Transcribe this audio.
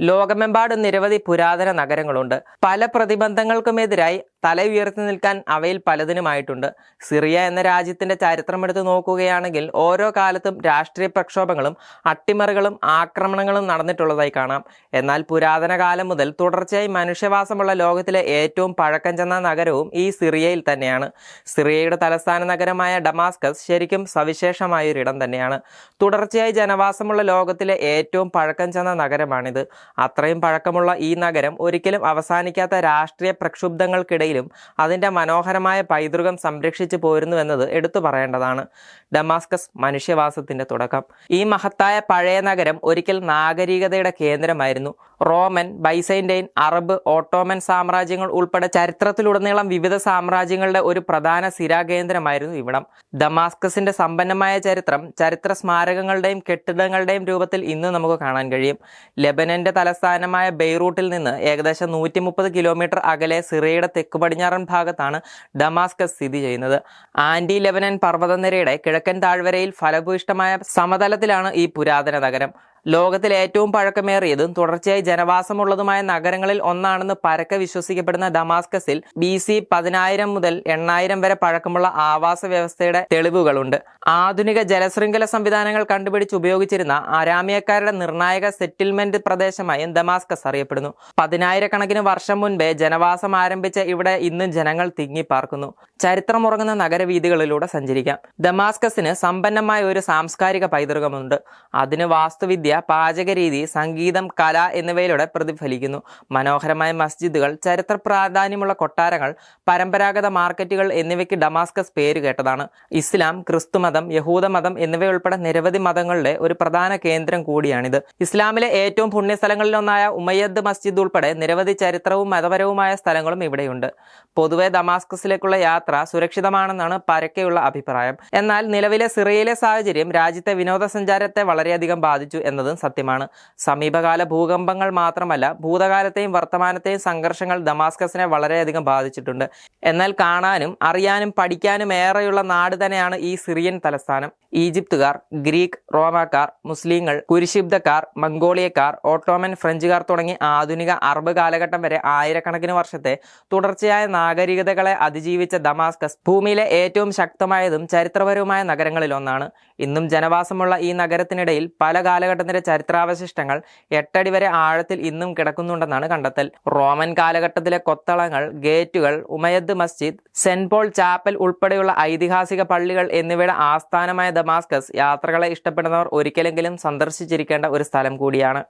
ലോകമെമ്പാടും നിരവധി പുരാതന നഗരങ്ങളുണ്ട്. പല പ്രതിബന്ധങ്ങൾക്കുമെതിരായി തല ഉയർത്തി നിൽക്കാൻ അവയിൽ പലതിനുമായിട്ടുണ്ട്. സിറിയ എന്ന രാജ്യത്തിന്റെ ചരിത്രമെടുത്ത് നോക്കുകയാണെങ്കിൽ ഓരോ കാലത്തും രാഷ്ട്രീയ പ്രക്ഷോഭങ്ങളും അട്ടിമറികളും ആക്രമണങ്ങളും നടന്നിട്ടുള്ളതായി കാണാം. എന്നാൽ പുരാതന കാലം മുതൽ തുടർച്ചയായി മനുഷ്യവാസമുള്ള ലോകത്തിലെ ഏറ്റവും പഴക്കം ചെന്ന നഗരവും ഈ സിറിയയിൽ തന്നെയാണ്. സിറിയയുടെ തലസ്ഥാന നഗരമായ ഡമാസ്കസ് ശരിക്കും സവിശേഷമായ ഒരിടം തന്നെയാണ്. തുടർച്ചയായി ജനവാസമുള്ള ലോകത്തിലെ ഏറ്റവും പഴക്കം ചെന്ന നഗരമാണിത്. അത്രയും പഴക്കമുള്ള ഈ നഗരം ഒരിക്കലും അവസാനിക്കാത്ത രാഷ്ട്രീയ പ്രക്ഷുബ്ധങ്ങൾക്കിടയിലും അതിന്റെ മനോഹരമായ പൈതൃകം സംരക്ഷിച്ചു പോരുന്നുവെന്നത് എടുത്തു പറയേണ്ടതാണ്. ഡമാസ്കസ് മനുഷ്യവാസത്തിന്റെ തുടക്കം. ഈ മഹത്തായ പഴയ നഗരം ഒരിക്കൽ നാഗരികതയുടെ കേന്ദ്രമായിരുന്നു. റോമൻ ബൈസൈന്റൈൻ അറബ് ഓട്ടോമൻ സാമ്രാജ്യങ്ങൾ ഉൾപ്പെടെ ചരിത്രത്തിലുടനീളം വിവിധ സാമ്രാജ്യങ്ങളുടെ ഒരു പ്രധാന സ്ഥിരാകേന്ദ്രമായിരുന്നു ഇവിടം. ഡമാസ്കസിന്റെ സമ്പന്നമായ ചരിത്രം ചരിത്ര സ്മാരകങ്ങളുടെയും കെട്ടിടങ്ങളുടെയും രൂപത്തിൽ ഇന്ന് നമുക്ക് കാണാൻ കഴിയും. ലെബനന്റെ തലസ്ഥാനമായ ബെയ്റൂട്ടിൽ നിന്ന് ഏകദേശം നൂറ്റി കിലോമീറ്റർ അകലെ സിറിയയുടെ തെക്ക് പടിഞ്ഞാറൻ ഭാഗത്താണ് ഡമാസ്കസ് സ്ഥിതി ചെയ്യുന്നത്. ആന്റി ലെബനൻ പർവതനിരയുടെ കിഴക്കൻ താഴ്വരയിൽ ഫലഭൂയിഷ്ടമായ സമതലത്തിലാണ് ഈ പുരാതന നഗരം. ലോകത്തിലെ ഏറ്റവും പഴക്കമേറിയതും തുടർച്ചയായി ജനവാസമുള്ളതുമായ നഗരങ്ങളിൽ ഒന്നാണെന്ന് പരക്കെ വിശ്വസിക്കപ്പെടുന്ന ഡമാസ്കസിൽ ബി സി പതിനായിരം മുതൽ എണ്ണായിരം വരെ പഴക്കമുള്ള ആവാസ വ്യവസ്ഥയുടെ തെളിവുകളുണ്ട്. ആധുനിക ജലശൃംഖല സംവിധാനങ്ങൾ കണ്ടുപിടിച്ച് ഉപയോഗിച്ചിരുന്ന അരാമിയക്കാരുടെ നിർണായക സെറ്റിൽമെന്റ് പ്രദേശമായും ദമാസ്കസ് അറിയപ്പെടുന്നു. പതിനായിരക്കണക്കിന് വർഷം മുൻപേ ജനവാസം ആരംഭിച്ച ഇവിടെ ഇന്നും ജനങ്ങൾ തിങ്ങിപ്പാർക്കുന്നു. ചരിത്രമുറങ്ങുന്ന നഗരവീതികളിലൂടെ സഞ്ചരിക്കാം. ദമാസ്കസിന് സമ്പന്നമായ ഒരു സാംസ്കാരിക പൈതൃകമുണ്ട്. അതിന് വാസ്തുവിദ്യ പാചകരീതി സംഗീതം കല എന്നിവയിലൂടെ പ്രതിഫലിക്കുന്നു. മനോഹരമായ മസ്ജിദുകൾ ചരിത്ര പ്രാധാന്യമുള്ള കൊട്ടാരങ്ങൾ പരമ്പരാഗത മാർക്കറ്റുകൾ എന്നിവയ്ക്ക് ഡമാസ്കസ് പേര് കേട്ടതാണ്. ഇസ്ലാം ക്രിസ്തുമതം യഹൂദമതം എന്നിവയുൾപ്പെടെ നിരവധി മതങ്ങളുടെ ഒരു പ്രധാന കേന്ദ്രം കൂടിയാണിത്. ഇസ്ലാമിലെ ഏറ്റവും പുണ്യസ്ഥലങ്ങളിലൊന്നായ ഉമയ്യദ് മസ്ജിദ് ഉൾപ്പെടെ നിരവധി ചരിത്രവും മതപരവുമായ സ്ഥലങ്ങളും ഇവിടെയുണ്ട്. പൊതുവെ ദമാസ്കസിലേക്കുള്ള യാത്ര സുരക്ഷിതമാണെന്നാണ് പരക്കെയുള്ള അഭിപ്രായം. എന്നാൽ നിലവിലെ സിറിയയിലെ സാഹചര്യം രാജ്യത്തെ വിനോദസഞ്ചാരത്തെ വളരെയധികം ബാധിച്ചു എന്നതും സത്യമാണ്. സമീപകാല ഭൂകമ്പങ്ങൾ മാത്രമല്ല ഭൂതകാലത്തെയും വർത്തമാനത്തെയും സംഘർഷങ്ങൾ ദമാസ്കസിനെ വളരെയധികം ബാധിച്ചിട്ടുണ്ട്. എന്നാൽ കാണാനും അറിയാനും പഠിക്കാനും ഏറെയുള്ള നാട് തന്നെയാണ് ഈ സിറിയൻ തലസ്ഥാനം. ഈജിപ്തുകാർ ഗ്രീക്ക് റോമാക്കാർ മുസ്ലിങ്ങൾ കുരിശിബ്ദക്കാർ മംഗോളിയക്കാർ ഓട്ടോമൻ ഫ്രഞ്ചുകാർ തുടങ്ങി ആധുനിക അറബ് കാലഘട്ടം വരെ ആയിരക്കണക്കിന് വർഷത്തെ തുടർച്ചയായ നാഗരികതകളെ അതിജീവിച്ച ദമാസ്കസ് ഭൂമിയിലെ ഏറ്റവും ശക്തമായതും ചരിത്രപരവുമായ നഗരങ്ങളിൽ ഒന്നാണ്. ഇന്നും ജനവാസമുള്ള ഈ നഗരത്തിനിടയിൽ പല കാലഘട്ടത്തിന്റെ ചരിത്രാവശിഷ്ടങ്ങൾ എട്ടടി വരെ ആഴത്തിൽ ഇന്നും കിടക്കുന്നുണ്ടെന്നാണ് കണ്ടെത്തൽ. റോമൻ കാലഘട്ടത്തിലെ കൊത്തളങ്ങൾ ഗേറ്റുകൾ ഉമയദ് മസ്ജിദ് സെന്റ് പോൾ ചാപ്പൽ ഉൾപ്പെടെയുള്ള ഐതിഹാസിക പള്ളികൾ എന്നിവയുടെ ആസ്ഥാനമായ ദമാസ്കസ് യാത്രകളെ ഇഷ്ടപ്പെടുന്നവർ ഒരിക്കലെങ്കിലും സന്ദർശിച്ചിരിക്കേണ്ട ഒരു സ്ഥലം കൂടിയാണ്.